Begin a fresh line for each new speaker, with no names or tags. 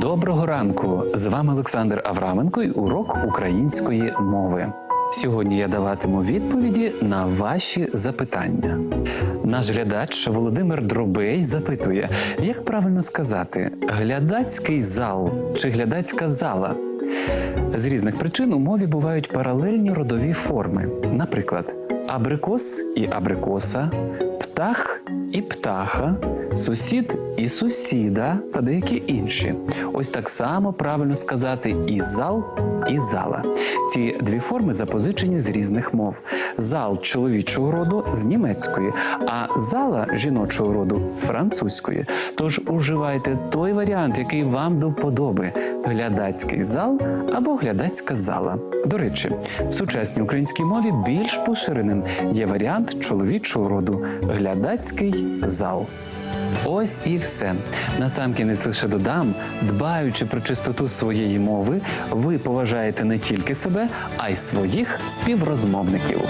Доброго ранку! З вами Олександр Авраменко і урок української мови. Сьогодні я даватиму відповіді на ваші запитання. Наш глядач Володимир Дробей запитує, як правильно сказати глядацький зал чи глядацька зала. З різних причин у мові бувають паралельні родові форми. Наприклад, абрикос і абрикоса, птах і птаха, сусід і сусіда та деякі інші. Ось так само правильно сказати і зал, і зала. Ці дві форми запозичені з різних мов. Зал чоловічого роду з німецької, а зала жіночого роду з французької. Тож уживайте той варіант, який вам до вподоби: глядацький зал або глядацька зала. До речі, в сучасній українській мові більш поширеним є варіант чоловічого роду глядацький зал. Ось і все. Насамкінець лише додам, дбаючи про чистоту своєї мови, ви поважаєте не тільки себе, а й своїх співрозмовників.